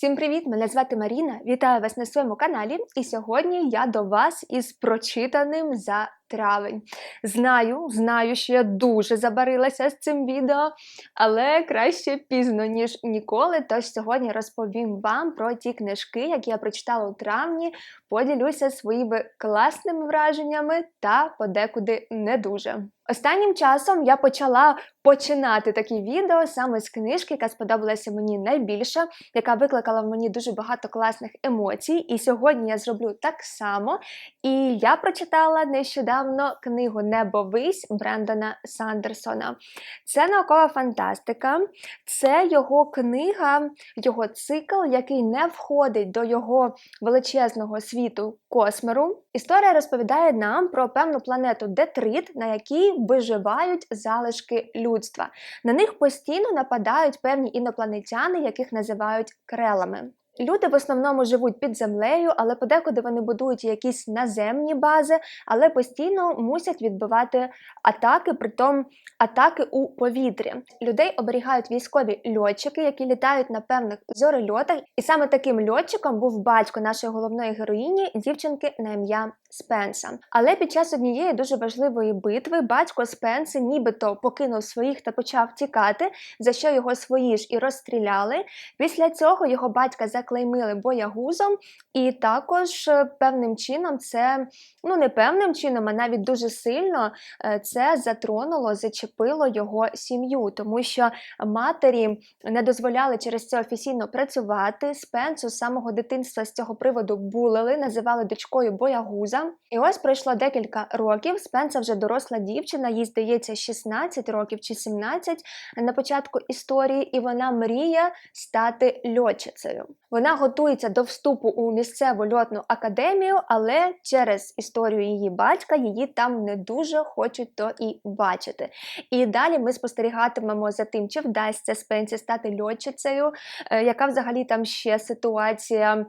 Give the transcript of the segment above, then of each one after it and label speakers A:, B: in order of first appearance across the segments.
A: Всім привіт! Мене звати Маріна. Вітаю вас на своєму каналі. І сьогодні я до вас із прочитаним за травень. Знаю, знаю, що я дуже забарилася з цим відео, але краще пізно, ніж ніколи. Тож сьогодні розповім вам про ті книжки, які я прочитала у травні, поділюся своїми класними враженнями та подекуди не дуже. Останнім часом я почала починати такі відео саме з книжки, яка сподобалася мені найбільше, яка викликала в мені дуже багато класних емоцій. І сьогодні я зроблю так само. І я прочитала нещодавно книгу Небовись Брендона Сандерсона. Це наукова фантастика, це його книга, його цикл, який не входить до його величезного світу космеру. Історія розповідає нам про певну планету Детрит, на якій виживають залишки людства. На них постійно нападають певні інопланетяни, яких називають крелами. Люди в основному живуть під землею, але подекуди вони будують якісь наземні бази, але постійно мусять відбивати атаки, притом атаки у повітрі. Людей оберігають військові льотчики, які літають на певних зорельотах. І саме таким льотчиком був батько нашої головної героїні, дівчинки на ім'я Спенса. Але під час однієї дуже важливої битви батько Спенси нібито покинув своїх та почав тікати, за що його свої ж і розстріляли. Після цього його батька заклеймили боягузом, і також е, певним чином це, ну не певним чином, а навіть дуже сильно е, це затронуло, зачепило його сім'ю, тому що матері не дозволяли через це офіційно працювати. Спенсу з самого дитинства з цього приводу булили, називали дочкою боягуза. І ось пройшло декілька років. Спенса вже доросла дівчина, їй здається, 16 років чи 17 на початку історії, і вона мріє стати льотчицею. Вона готується до вступу у місцеву льотну академію, але через історію її батька її там не дуже хочуть то і бачити. І далі ми спостерігатимемо за тим, чи вдасться Спенсі стати льотчицею, е, яка взагалі там ще ситуація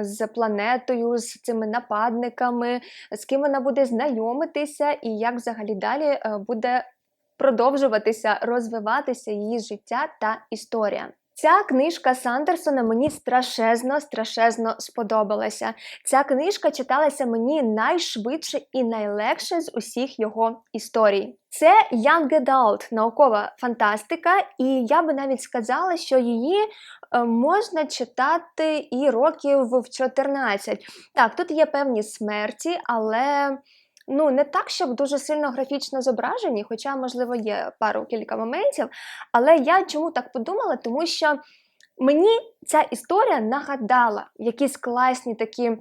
A: з планетою, з цими нападниками, з ким вона буде знайомитися, і як взагалі далі е, буде продовжуватися, розвиватися її життя та історія. Ця книжка Сандерсона мені страшезно, страшезно сподобалася. Ця книжка читалася мені найшвидше і найлегше з усіх його історій. Це Young Adult, наукова фантастика, і я би навіть сказала, що її е, можна читати і років в 14. Так, тут є певні смерті, але ну не так, щоб дуже сильно графічно зображені, хоча, можливо, є пару кілька моментів. Але я чому так подумала? Тому що мені ця історія нагадала якісь класні такі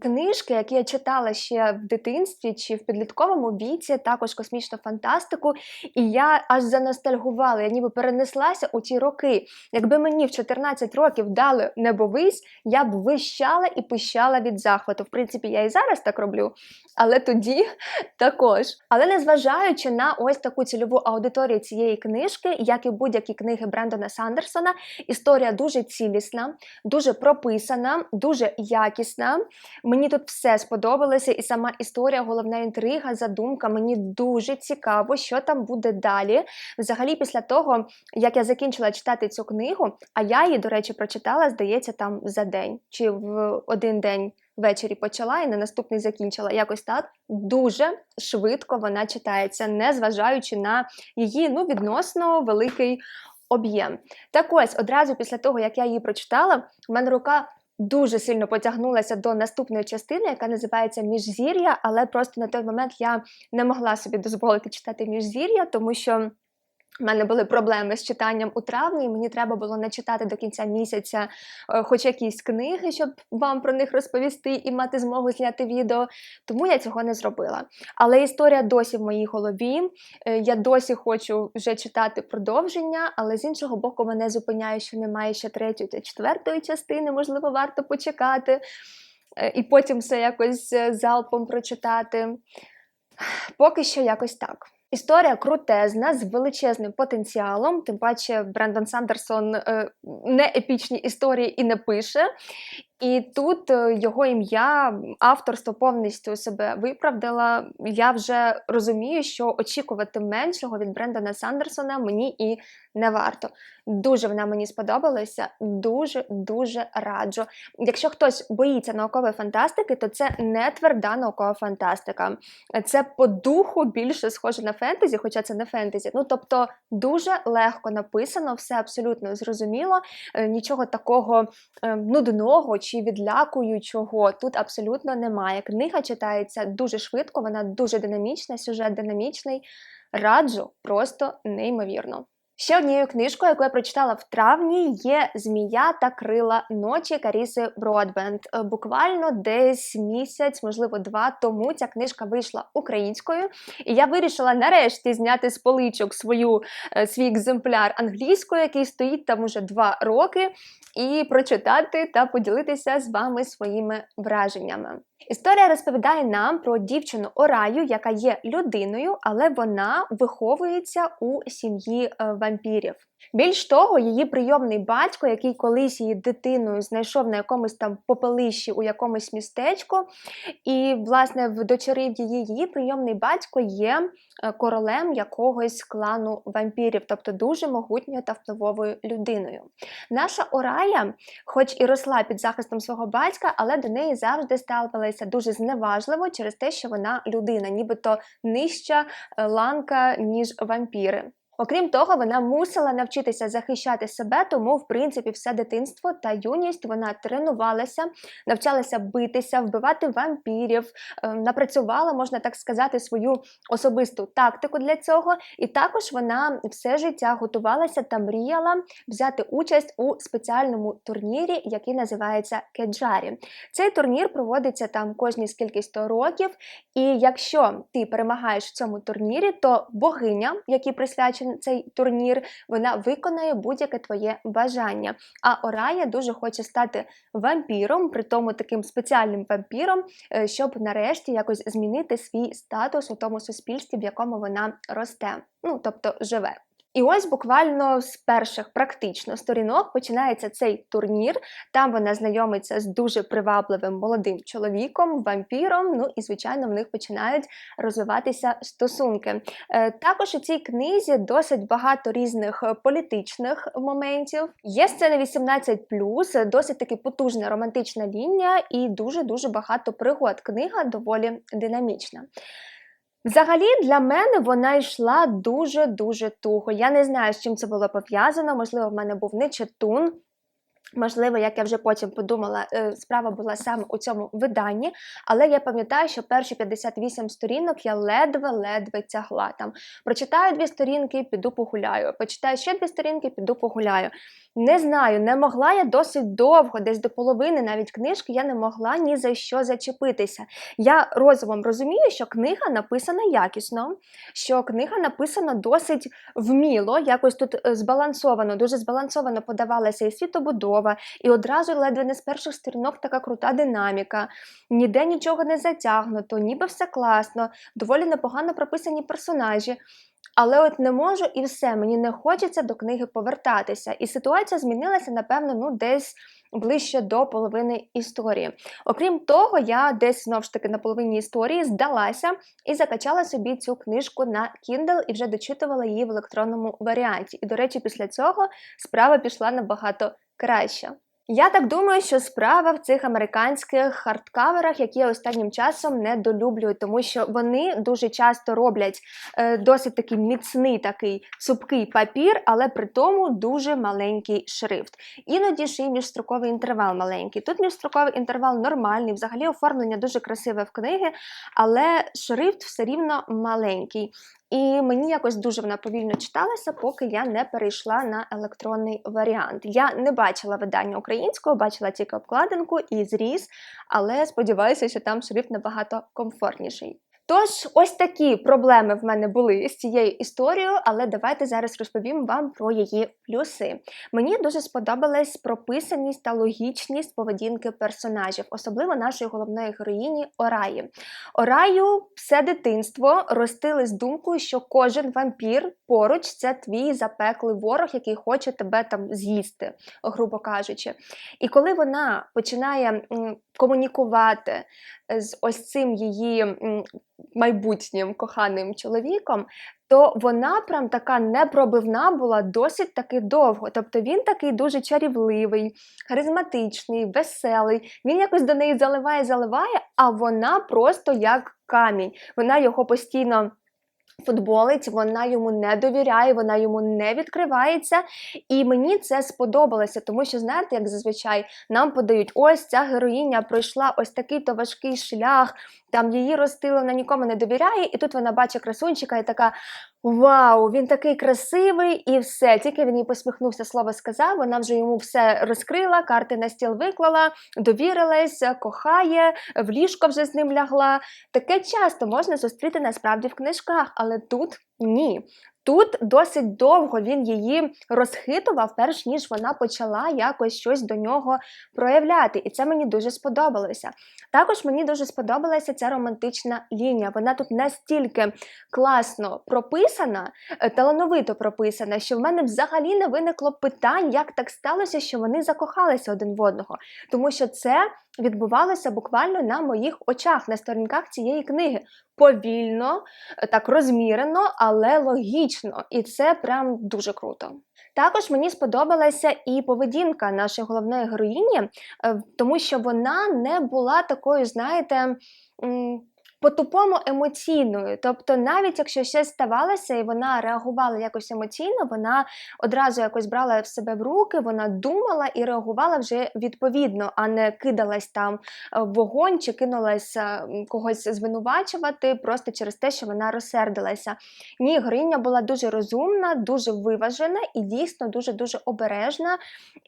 A: книжки, які я читала ще в дитинстві чи в підлітковому віці, також космічну фантастику. І я аж заностальгувала, я ніби перенеслася у ті роки. Якби мені в 14 років дали небовись, я б вищала і пищала від захвату. В принципі, я і зараз так роблю, але тоді також. Але незважаючи на ось таку цільову аудиторію цієї книжки, як і будь-які книги Брендона Сандерсона, історія дуже цілісна, дуже прописана, дуже якісна. Мені тут все сподобалося, і сама історія, головна інтрига, задумка. Мені дуже цікаво, що там буде далі. Взагалі, після того, як я закінчила читати цю книгу, а я її, до речі, прочитала, здається, там за день чи в один день. Ввечері почала і на наступний закінчила. Якось так дуже швидко вона читається, незважаючи на її ну, відносно великий об'єм. Так ось одразу після того, як я її прочитала, в мене рука дуже сильно потягнулася до наступної частини, яка називається Міжзір'я, але просто на той момент я не могла собі дозволити читати міжзір'я, тому що. У мене були проблеми з читанням у травні, і мені треба було начитати до кінця місяця е, хоч якісь книги, щоб вам про них розповісти і мати змогу зняти відео. Тому я цього не зробила. Але історія досі в моїй голові. Е, я досі хочу вже читати продовження, але з іншого боку, мене зупиняє, що немає ще третьої та четвертої частини, можливо, варто почекати. Е, і потім все якось залпом прочитати. Поки що якось так. Історія крутезна з величезним потенціалом, тим паче Брендон Сандерсон е, не епічні історії і не пише. І тут е, його ім'я, авторство повністю себе виправдала. Я вже розумію, що очікувати меншого від Брендана Сандерсона мені і не варто. Дуже вона мені сподобалася, дуже дуже раджу. Якщо хтось боїться наукової фантастики, то це не тверда наукова фантастика. Це по духу більше схоже на фентезі, хоча це не фентезі. Ну тобто дуже легко написано, все абсолютно зрозуміло, е, нічого такого е, нудного чи відлякуючого тут абсолютно немає. Книга читається дуже швидко, вона дуже динамічна, сюжет динамічний. Раджу просто неймовірно. Ще однією книжкою, яку я прочитала в травні, є Змія та крила ночі Каріси Бродбенд. Е, Буквально десь місяць, можливо, два тому ця книжка вийшла українською, і я вирішила нарешті зняти з поличок свою, е, свій екземпляр англійською, який стоїть там уже два роки, і прочитати та поділитися з вами своїми враженнями. Історія розповідає нам про дівчину Ораю, яка є людиною, але вона виховується у сім'ї е, вампірів. Більш того, її прийомний батько, який колись її дитиною знайшов на якомусь там попелищі у якомусь містечку, і, власне, вдочерив її, її прийомний батько є е, королем якогось клану вампірів, тобто дуже могутньою та впливовою людиною. Наша Орая, хоч і росла під захистом свого батька, але до неї завжди ставилися дуже зневажливо через те, що вона людина, нібито нижча е, ланка, ніж вампіри. Окрім того, вона мусила навчитися захищати себе, тому, в принципі, все дитинство та юність вона тренувалася, навчалася битися, вбивати вампірів, е, напрацювала, можна так сказати, свою особисту тактику для цього. І також вона все життя готувалася та мріяла взяти участь у спеціальному турнірі, який називається Кеджарі. Цей турнір проводиться там кожні скільки 100 років. І якщо ти перемагаєш в цьому турнірі, то богиня, якій присвячений цей турнір, вона виконає будь-яке твоє бажання. А Орая дуже хоче стати вампіром, при тому таким спеціальним вампіром, е, щоб нарешті якось змінити свій статус у тому суспільстві, в якому вона росте, ну тобто живе. І ось буквально з перших практично сторінок починається цей турнір. Там вона знайомиться з дуже привабливим молодим чоловіком, вампіром. Ну і звичайно, в них починають розвиватися стосунки. Е, Також у цій книзі досить багато різних е, політичних моментів. Є сцени 18+, досить таки потужна романтична лінія і дуже дуже багато пригод. Книга доволі динамічна. Взагалі, для мене вона йшла дуже-дуже туго. Я не знаю, з чим це було пов'язано. Можливо, в мене був не читун. Можливо, як я вже потім подумала, е, справа була саме у цьому виданні, але я пам'ятаю, що перші 58 сторінок я ледве-ледве тягла. Там прочитаю дві сторінки, піду погуляю. Почитаю ще дві сторінки, піду погуляю. Не знаю, не могла я досить довго, десь до половини навіть книжки, я не могла ні за що зачепитися. Я розумом розумію, що книга написана якісно, що книга написана досить вміло, якось тут е, збалансовано, дуже збалансовано подавалася і світобудова, і одразу ледве не з перших сторінок така крута динаміка, ніде нічого не затягнуто, ніби все класно, доволі непогано прописані персонажі. Але от не можу і все, мені не хочеться до книги повертатися. І ситуація змінилася, напевно, ну десь ближче до половини історії. Окрім того, я десь знову ж таки на половині історії здалася і закачала собі цю книжку на Kindle і вже дочитувала її в електронному варіанті. І, до речі, після цього справа пішла набагато краще. Я так думаю, що справа в цих американських хардкаверах, які я останнім часом недолюблюю, тому що вони дуже часто роблять е, досить такий міцний такий цупкий папір, але при тому дуже маленький шрифт. Іноді ж і міжстроковий інтервал маленький. Тут міжстроковий інтервал нормальний, взагалі оформлення дуже красиве в книги, але шрифт все рівно маленький. І мені якось дуже вона повільно читалася, поки я не перейшла на електронний варіант. Я не бачила видання українського, бачила тільки обкладинку і зріз, але сподіваюся, що там шрифт набагато комфортніший. Тож, ось такі проблеми в мене були з цією історією, але давайте зараз розповім вам про її плюси. Мені дуже сподобалась прописаність та логічність поведінки персонажів, особливо нашої головної героїні Ораї. Ораю все дитинство ростили з думкою, що кожен вампір поруч це твій запеклий ворог, який хоче тебе там з'їсти, грубо кажучи. І коли вона починає комунікувати з ось цим її майбутнім коханим чоловіком, то вона прям така непробивна була досить таки довго. Тобто він такий дуже чарівливий, харизматичний, веселий. Він якось до неї заливає, заливає, а вона просто як камінь. Вона його постійно. Футболить, вона йому не довіряє, вона йому не відкривається. І мені це сподобалося, тому що, знаєте, як зазвичай нам подають, ось ця героїня пройшла ось такий то важкий шлях, там її ростили, вона нікому не довіряє, і тут вона бачить красунчика і така: Вау, він такий красивий, і все. Тільки він їй посміхнувся, слово сказав, вона вже йому все розкрила, карти на стіл виклала, довірилась, кохає, в ліжко вже з ним лягла. Таке часто можна зустріти насправді в книжках, але тут ні. Тут досить довго він її розхитував, перш ніж вона почала якось щось до нього проявляти. І це мені дуже сподобалося. Також мені дуже сподобалася ця романтична лінія. Вона тут настільки класно прописана, е, талановито прописана, що в мене взагалі не виникло питань, як так сталося, що вони закохалися один в одного. Тому що це відбувалося буквально на моїх очах, на сторінках цієї книги. Повільно, так розмірено, але логічно. І це прям дуже круто. Також мені сподобалася і поведінка нашої головної героїні, е, тому що вона не була такою, знаєте, по-тупому емоційною. Тобто, навіть якщо щось ставалося і вона реагувала якось емоційно, вона одразу якось брала в себе в руки, вона думала і реагувала вже відповідно, а не кидалась там е, в вогонь чи кинулась е, когось звинувачувати просто через те, що вона розсердилася. Ні, героїня була дуже розумна, дуже виважена і дійсно дуже-дуже обережна.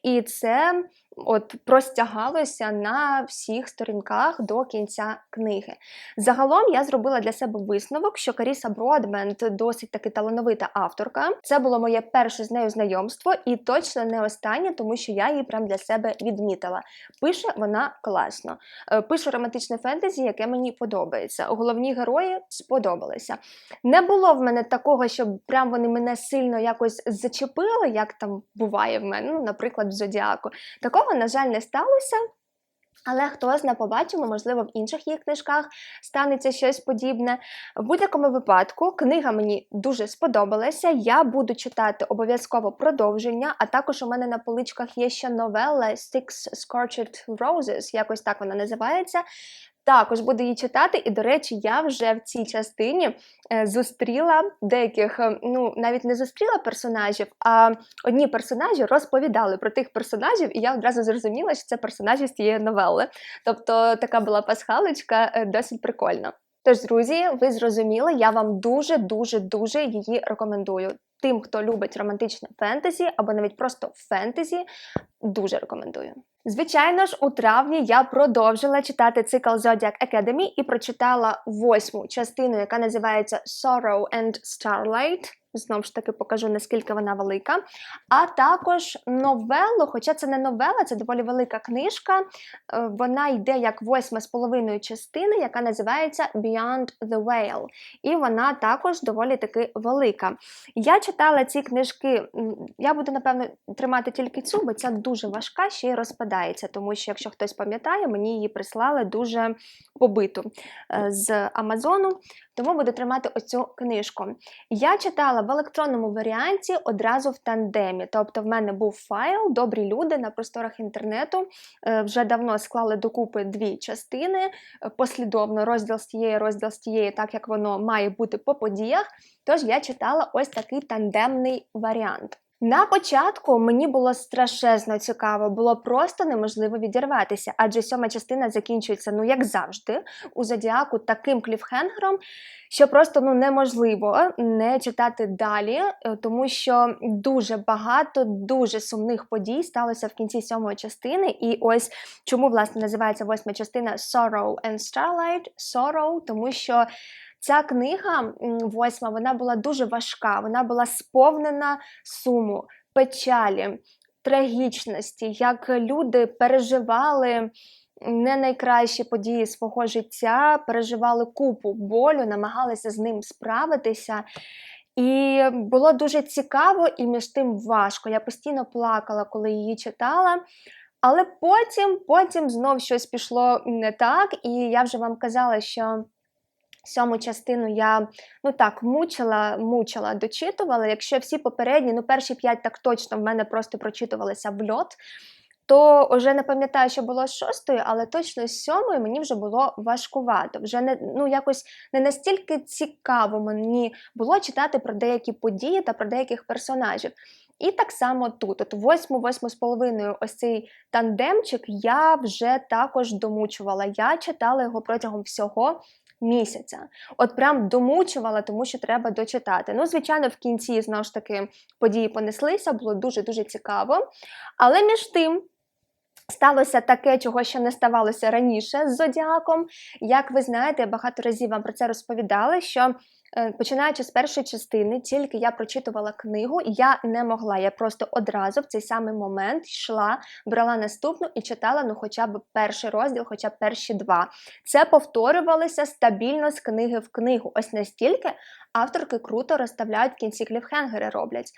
A: І це от простягалося на всіх сторінках до кінця книги. Загалом я зробила для себе висновок, що Каріса Бродмент досить таки талановита авторка. Це було моє перше з нею знайомство, і точно не останнє, тому що я її прям для себе відмітила. Пише вона класно. Е, Пише романтичне фентезі, яке мені подобається. Головні герої сподобалися. Не було в мене такого, щоб прям вони мене сильно якось зачепили, як там буває в мене, ну, наприклад, в Зодіаку. Такого, на жаль, не сталося. Але хто зна, побачимо, можливо, в інших її книжках станеться щось подібне. В будь-якому випадку книга мені дуже сподобалася. Я буду читати обов'язково продовження, а також у мене на поличках є ще новела Six Scorched Roses, якось так вона називається. Також буду її читати, і, до речі, я вже в цій частині е, зустріла деяких, е, ну навіть не зустріла персонажів, а одні персонажі розповідали про тих персонажів, і я одразу зрозуміла, що це персонажі з цієї новели. Тобто така була пасхалочка, е, досить прикольна. Тож, друзі, ви зрозуміли, я вам дуже дуже дуже її рекомендую. Тим, хто любить романтичне фентезі або навіть просто фентезі, дуже рекомендую. Звичайно ж, у травні я продовжила читати цикл Zodiac Academy і прочитала восьму частину, яка називається Sorrow and Starlight. Знову ж таки покажу, наскільки вона велика. А також новелу, хоча це не новела, це доволі велика книжка. Е, Вона йде як восьма з половиною частини, яка називається Beyond the Veil. І вона також доволі таки велика. Я читала ці книжки, я буду, напевно, тримати тільки цю, бо ця дуже важка, ще й розпадається, тому що, якщо хтось пам'ятає, мені її прислали дуже побиту е, з Амазону, тому буду тримати оцю книжку. Я читала в електронному варіанті одразу в тандемі. Тобто, в мене був файл, добрі люди на просторах інтернету е, вже давно склали докупи дві частини, е, послідовно розділ з тієї, розділ з тієї, так як воно має бути по подіях. Тож я читала ось такий тандемний варіант. На початку мені було страшезно цікаво, було просто неможливо відірватися, адже сьома частина закінчується, ну як завжди, у зодіаку таким кліфхенгером, що просто ну неможливо не читати далі, е, тому що дуже багато дуже сумних подій сталося в кінці сьомої частини. І ось чому власне називається восьма частина Sorrow and Starlight. Sorrow, тому що Ця книга, восьма, вона була дуже важка, вона була сповнена суму, печалі, трагічності, як люди переживали не найкращі події свого життя, переживали купу болю, намагалися з ним справитися. І було дуже цікаво і між тим важко. Я постійно плакала, коли її читала. Але потім, потім знов щось пішло не так, і я вже вам казала, що сьому частину я ну так мучила, мучила, дочитувала. Якщо всі попередні, ну перші п'ять так точно в мене просто прочитувалися в льот, то вже не пам'ятаю, що було з шостої, але точно з сьомої мені вже було важкувато. Вже не ну якось не настільки цікаво мені було читати про деякі події та про деяких персонажів. І так само тут, от восьму, восьму з половиною, ось цей тандемчик я вже також домучувала. Я читала його протягом всього місяця. От прям домучувала, тому що треба дочитати. Ну, звичайно, в кінці знову ж таки події понеслися, було дуже-дуже цікаво. Але між тим. Сталося таке, чого ще не ставалося раніше з Зодіаком. Як ви знаєте, я багато разів вам про це розповідала, що починаючи з першої частини, тільки я прочитувала книгу, я не могла. Я просто одразу в цей самий момент йшла, брала наступну і читала ну, хоча б перший розділ, хоча б перші два. Це повторювалося стабільно з книги в книгу. Ось настільки авторки круто розставляють в кінці кліфхенгери роблять.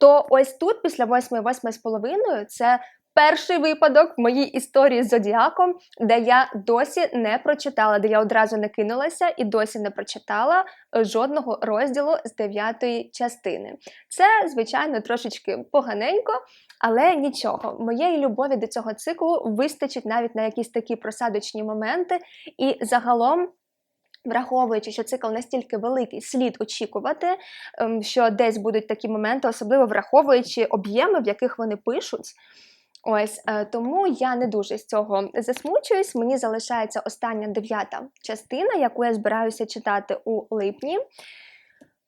A: То ось тут, після восьми, восьми з половиною, це перший випадок в моїй історії з Зодіаком, де я досі не прочитала, де я одразу не кинулася і досі не прочитала е, жодного розділу з дев'ятої частини. Це, звичайно, трошечки поганенько, але нічого. Моєї любові до цього циклу вистачить навіть на якісь такі просадочні моменти, і загалом. Враховуючи, що цикл настільки великий, слід очікувати, ем, що десь будуть такі моменти, особливо враховуючи об'єми, в яких вони пишуть. Ось е, тому я не дуже з цього засмучуюсь. Мені залишається остання дев'ята частина, яку я збираюся читати у липні.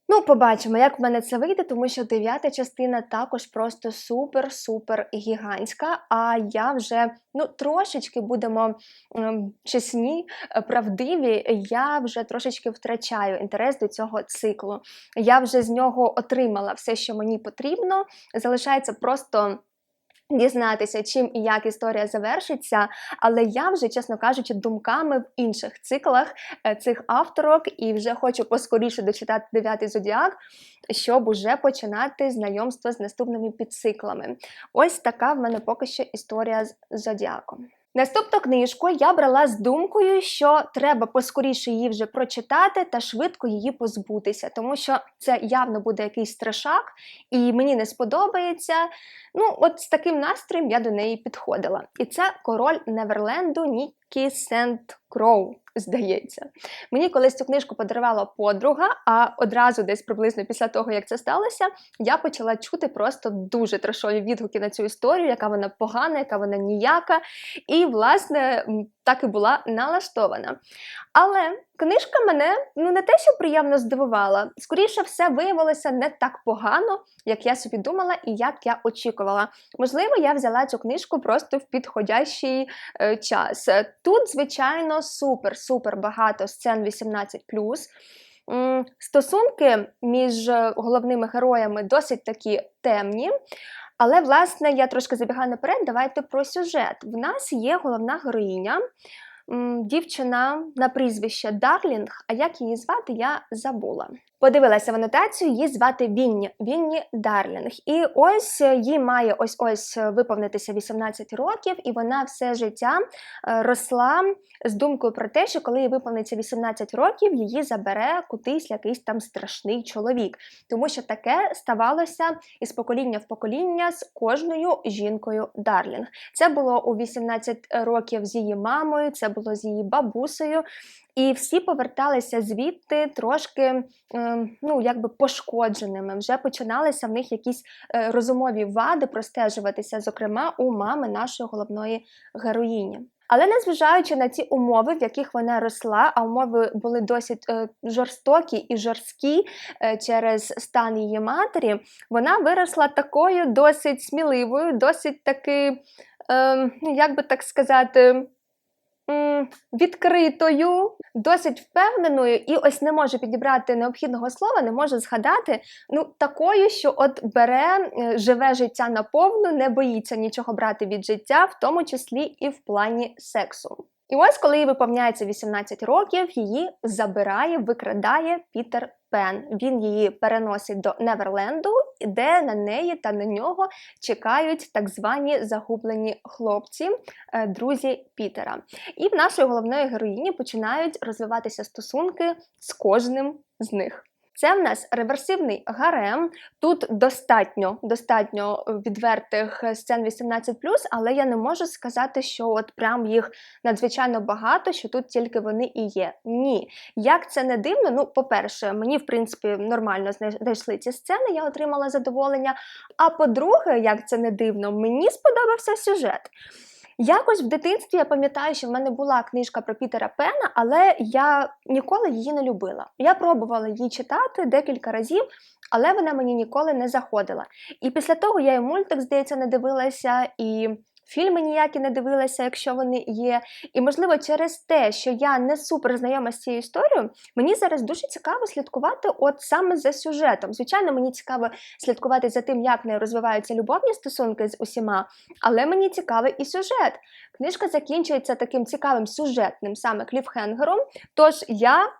A: Ну, побачимо, як в мене це вийде, тому що дев'ята частина також просто супер-супер гігантська. А я вже ну, трошечки будемо ем, чесні, е, правдиві, я вже трошечки втрачаю інтерес до цього циклу. Я вже з нього отримала все, що мені потрібно. Залишається просто дізнатися, чим і як історія завершиться, але я вже, чесно кажучи, думками в інших циклах е, цих авторок і вже хочу поскоріше дочитати дев'ятий зодіак, щоб уже починати знайомство з наступними підциклами. Ось така в мене поки що історія з зодіаком. Наступну книжку я брала з думкою, що треба поскоріше її вже прочитати та швидко її позбутися, тому що це явно буде якийсь страшак, і мені не сподобається. Ну, от з таким настроєм я до неї підходила. І це король Неверленду Нікі Сент Кроу здається. Мені колись цю книжку подарувала подруга, а одразу десь приблизно після того, як це сталося, я почала чути просто дуже трешові відгуки на цю історію, яка вона погана, яка вона ніяка. І, власне, так і була налаштована. Але книжка мене ну не те, що приємно здивувала. Скоріше все виявилося не так погано, як я собі думала і як я очікувала. Можливо, я взяла цю книжку просто в підходящий е, час. Тут, звичайно, супер-супер багато сцен 18. Стосунки між головними героями досить такі темні. Але, власне, я трошки забігаю наперед, давайте про сюжет. В нас є головна героїня дівчина на прізвище Дарлінг, а як її звати, я забула. Подивилася в анотацію, її звати Вінні Вінні Дарлінг. І ось е, їй має ось ось е, виповнитися 18 років, і вона все життя е, росла з думкою про те, що коли їй виповниться 18 років, її забере кудись якийсь там страшний чоловік. Тому що таке ставалося із покоління в покоління з кожною жінкою Дарлінг. Це було у 18 років з її мамою, це було з її бабусею. І всі поверталися звідти трошки ем, ну, якби пошкодженими. Вже починалися в них якісь е, розумові вади простежуватися, зокрема у мами нашої головної героїні. Але незважаючи на ці умови, в яких вона росла, а умови були досить е, жорстокі і жорсткі е, через стан її матері, вона виросла такою досить сміливою, досить таки, е, як би так сказати, відкритою, досить впевненою, і ось не можу підібрати необхідного слова, не можу згадати. Ну, такою, що от бере, е, живе життя наповну, не боїться нічого брати від життя, в тому числі і в плані сексу. І ось, коли їй виповняється 18 років, її забирає, викрадає Пітер Пен. Він її переносить до Неверленду, де на неї та на нього чекають так звані загублені хлопці, е, друзі Пітера. І в нашої головної героїні починають розвиватися стосунки з кожним з них. Це в нас реверсивний гарем. Тут достатньо достатньо відвертих сцен 18+, але я не можу сказати, що от прям їх надзвичайно багато, що тут тільки вони і є. Ні. Як це не дивно, ну, по-перше, мені, в принципі, нормально знайшли ці сцени, я отримала задоволення. А по-друге, як це не дивно, мені сподобався сюжет. Якось в дитинстві я пам'ятаю, що в мене була книжка про Пітера Пена, але я ніколи її не любила. Я пробувала її читати декілька разів, але вона мені ніколи не заходила. І після того я і мультик, здається, не дивилася, і фільми ніякі не дивилася, якщо вони є. І, можливо, через те, що я не супер знайома з цією історією, мені зараз дуже цікаво слідкувати от саме за сюжетом. Звичайно, мені цікаво слідкувати за тим, як не розвиваються любовні стосунки з усіма, але мені цікавий і сюжет. Книжка закінчується таким цікавим сюжетним саме кліфхенгером. Тож я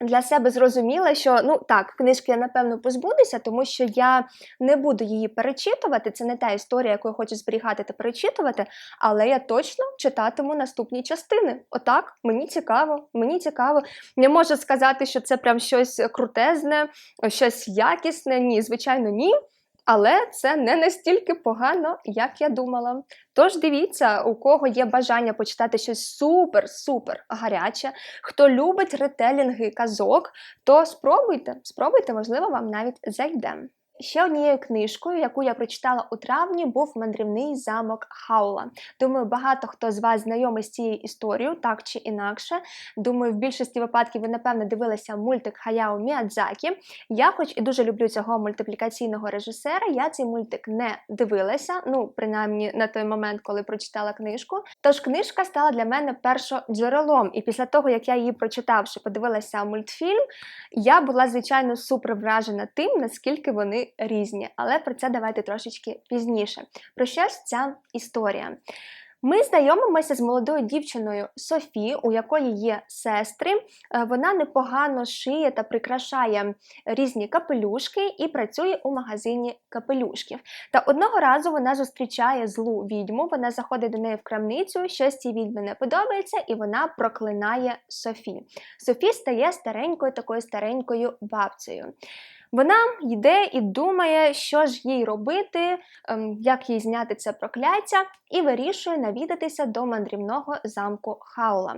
A: для себе зрозуміла, що ну так, книжки я напевно позбудуся, тому що я не буду її перечитувати. Це не та історія, яку я хочу зберігати та перечитувати, але я точно читатиму наступні частини. Отак, мені цікаво, мені цікаво. Не можу сказати, що це прям щось крутезне, щось якісне. Ні, звичайно, ні. Але це не настільки погано, як я думала. Тож дивіться, у кого є бажання почитати щось супер-супер гаряче, хто любить ретелінги казок, то спробуйте, спробуйте, можливо, вам навіть зайде. Ще однією книжкою, яку я прочитала у травні, був мандрівний замок Хаула. Думаю, багато хто з вас знайомий з цією історією, так чи інакше. Думаю, в більшості випадків ви, напевно, дивилися мультик Хаяо Міядзакі. Я, хоч і дуже люблю цього мультиплікаційного режисера, я цей мультик не дивилася, ну, принаймні на той момент, коли прочитала книжку. Тож книжка стала для мене першоджерелом. І після того, як я її прочитавши, подивилася мультфільм, я була, звичайно, супер вражена тим, наскільки вони різні, але про це давайте трошечки пізніше. Про що ж ця історія? Ми знайомимося з молодою дівчиною Софі, у якої є сестри. Е, вона непогано шиє та прикрашає різні капелюшки і працює у магазині капелюшків. Та одного разу вона зустрічає злу відьму, вона заходить до неї в крамницю, щось цій відьмі не подобається, і вона проклинає Софі. Софі стає старенькою такою старенькою бабцею. Вона йде і думає, що ж їй робити, ем, як їй зняти це прокляття, і вирішує навідатися до мандрівного замку Хаула.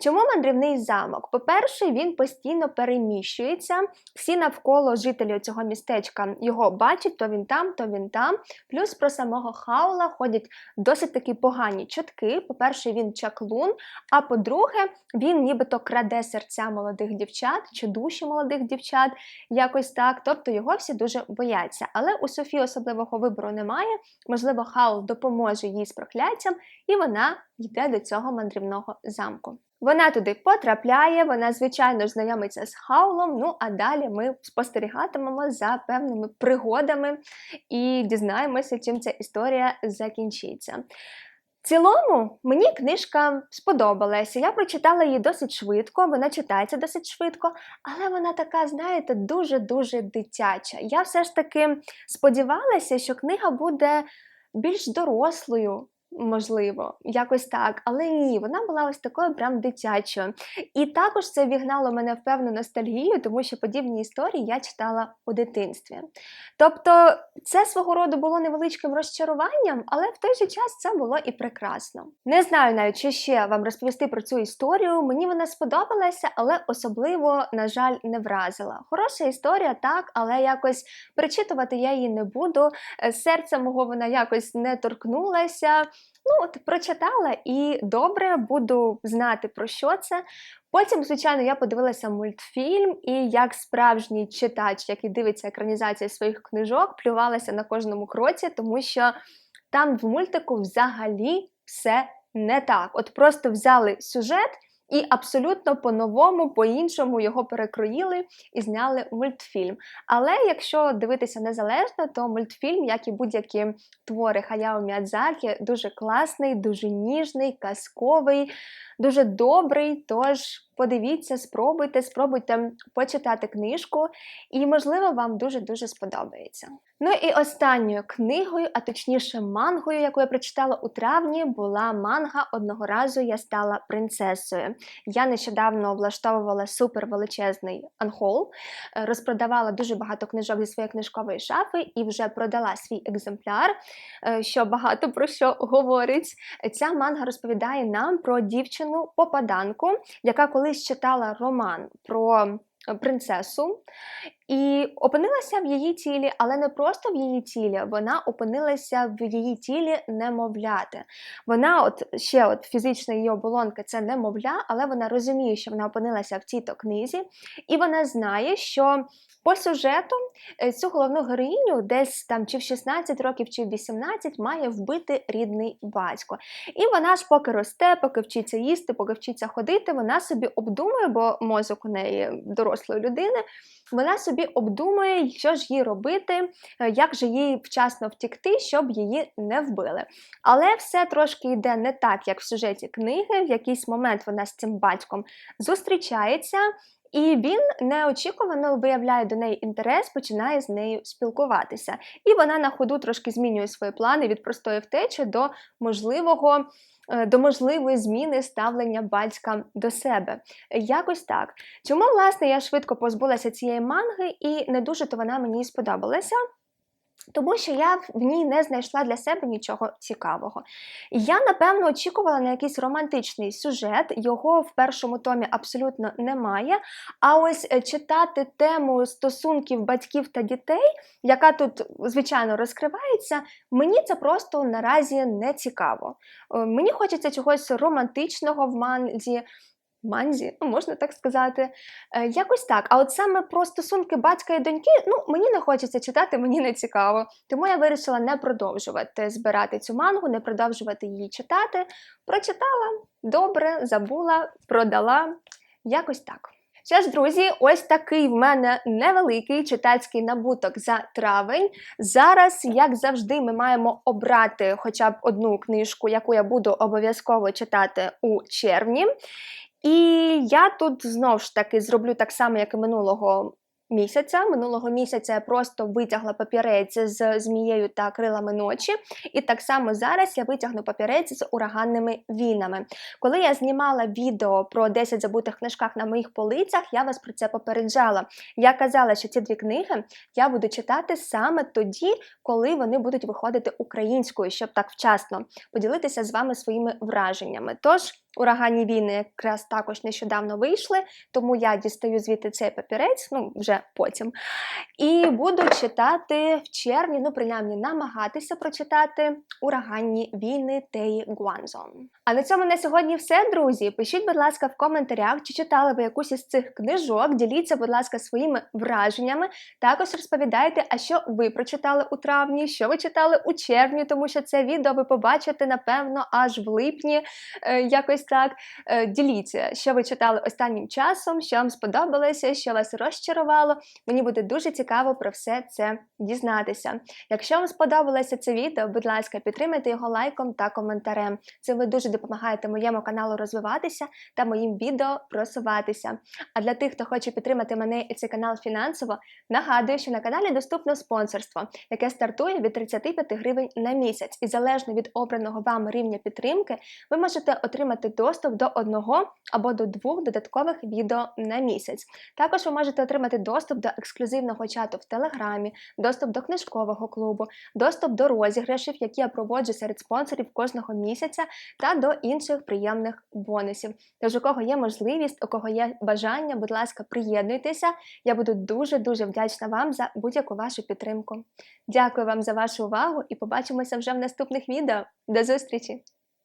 A: Чому мандрівний замок? По-перше, він постійно переміщується. Всі навколо жителів цього містечка його бачать, то він там, то він там. Плюс про самого Хаула ходять досить такі погані чутки. По-перше, він чаклун, а по-друге, він нібито краде серця молодих дівчат чи душі молодих дівчат, якось так так, тобто його всі дуже бояться. Але у Софії особливого вибору немає. Можливо, Хаул допоможе їй з прокляттям, і вона йде до цього мандрівного замку. Вона туди потрапляє, вона, звичайно, знайомиться з Хаулом. Ну а далі ми спостерігатимемо за певними пригодами і дізнаємося, чим ця історія закінчиться. Цілому мені книжка сподобалася. Я прочитала її досить швидко, вона читається досить швидко, але вона така, знаєте, дуже-дуже дитяча. Я все ж таки сподівалася, що книга буде більш дорослою можливо, якось так. Але ні, вона була ось такою прям дитячою. І також це вігнало мене в певну ностальгію, тому що подібні історії я читала у дитинстві. Тобто, це свого роду було невеличким розчаруванням, але в той же час це було і прекрасно. Не знаю навіть, що ще вам розповісти про цю історію. Мені вона сподобалася, але особливо, на жаль, не вразила. Хороша історія, так, але якось перечитувати я її не буду. Е, серце мого вона якось не торкнулася. Ну, от прочитала і добре буду знати про що це. Потім, звичайно, я подивилася мультфільм, і як справжній читач, який дивиться екранізацію своїх книжок, плювалася на кожному кроці, тому що там в мультику взагалі все не так. От просто взяли сюжет. І абсолютно по-новому, по-іншому його перекроїли і зняли мультфільм. Але якщо дивитися незалежно, то мультфільм, як і будь-які твори Хаяо Міядзакі, дуже класний, дуже ніжний, казковий, дуже добрий. Тож подивіться, спробуйте, спробуйте почитати книжку, і, можливо, вам дуже-дуже сподобається. Ну і останньою книгою, а точніше мангою, яку я прочитала у травні, була манга Одного разу я стала принцесою. Я нещодавно облаштовувала супер величезний анхол, е, розпродавала дуже багато книжок зі своєї книжкової шафи і вже продала свій екземпляр, е, що багато про що говорить. Ця манга розповідає нам про дівчину-попаданку, яка колись читала роман про е, принцесу. І опинилася в її тілі, але не просто в її тілі, вона опинилася в її тілі немовляти. Вона, от ще от фізична її оболонка це немовля, але вона розуміє, що вона опинилася в цій-то книзі, і вона знає, що по сюжету е, цю головну героїню десь там чи в 16 років, чи в 18 має вбити рідний батько. І вона ж поки росте, поки вчиться їсти, поки вчиться ходити, вона собі обдумує, бо мозок у неї дорослої людини. Вона собі обдумує, що ж їй робити, е, як же їй вчасно втікти, щоб її не вбили. Але все трошки йде не так, як в сюжеті книги. В якийсь момент вона з цим батьком зустрічається. І він неочікувано виявляє до неї інтерес, починає з нею спілкуватися. І вона на ходу трошки змінює свої плани від простої втечі до можливого. е, До можливої зміни ставлення батька до себе. Якось так. Чому, власне, я швидко позбулася цієї манги, і не дуже то вона мені сподобалася. Тому що я в ній не знайшла для себе нічого цікавого. Я, напевно, очікувала на якийсь романтичний сюжет, його в першому томі абсолютно немає. А ось е, читати тему стосунків батьків та дітей, яка тут, звичайно, розкривається, мені це просто наразі не цікаво. Е, Мені хочеться чогось романтичного в манзі. Манзі, ну, можна так сказати. Е, якось так. А от саме про стосунки батька і доньки, ну мені не хочеться читати, мені не цікаво. Тому я вирішила не продовжувати збирати цю мангу, не продовжувати її читати. Прочитала добре, забула, продала. Якось так. Що ж, друзі, ось такий в мене невеликий читацький набуток за травень. Зараз, як завжди, ми маємо обрати хоча б одну книжку, яку я буду обов'язково читати у червні. І я тут знову ж таки зроблю так само, як і минулого місяця. Минулого місяця я просто витягла папірець з змією та крилами ночі. І так само зараз я витягну папірець з ураганними війнами. Коли я знімала відео про 10 забутих книжках на моїх полицях, я вас про це попереджала. Я казала, що ці дві книги я буду читати саме тоді, коли вони будуть виходити українською, щоб так вчасно поділитися з вами своїми враженнями. Тож. Ураганні війни якраз також нещодавно вийшли, тому я дістаю звідти цей папірець, ну вже потім. І буду читати в червні, ну принаймні намагатися прочитати ураганні війни Теї Гуанзон. А на цьому на сьогодні все, друзі. Пишіть, будь ласка, в коментарях, чи читали ви якусь із цих книжок. Діліться, будь ласка, своїми враженнями. Також розповідайте, а що ви прочитали у травні, що ви читали у червні, тому що це відео ви побачите, напевно, аж в липні. Е, якось так. Е, Діліться, що ви читали останнім часом, що вам сподобалося, що вас розчарувало. Мені буде дуже цікаво про все це дізнатися. Якщо вам сподобалося це відео, будь ласка, підтримайте його лайком та коментарем. Це ви дуже допомагаєте моєму каналу розвиватися та моїм відео просуватися. А для тих, хто хоче підтримати мене і цей канал фінансово, нагадую, що на каналі доступно спонсорство, яке стартує від 35 гривень на місяць, і залежно від обраного вам рівня підтримки, ви можете отримати доступ до одного або до двох додаткових відео на місяць. Також ви можете отримати доступ до ексклюзивного чату в Телеграмі, доступ до книжкового клубу, доступ до розіграшів, які я проводжу серед спонсорів кожного місяця, та до інших приємних бонусів. Тож, у кого є можливість, у кого є бажання, будь ласка, приєднуйтеся. Я буду дуже дуже вдячна вам за будь-яку вашу підтримку. Дякую вам за вашу увагу і побачимося вже в наступних відео. До зустрічі!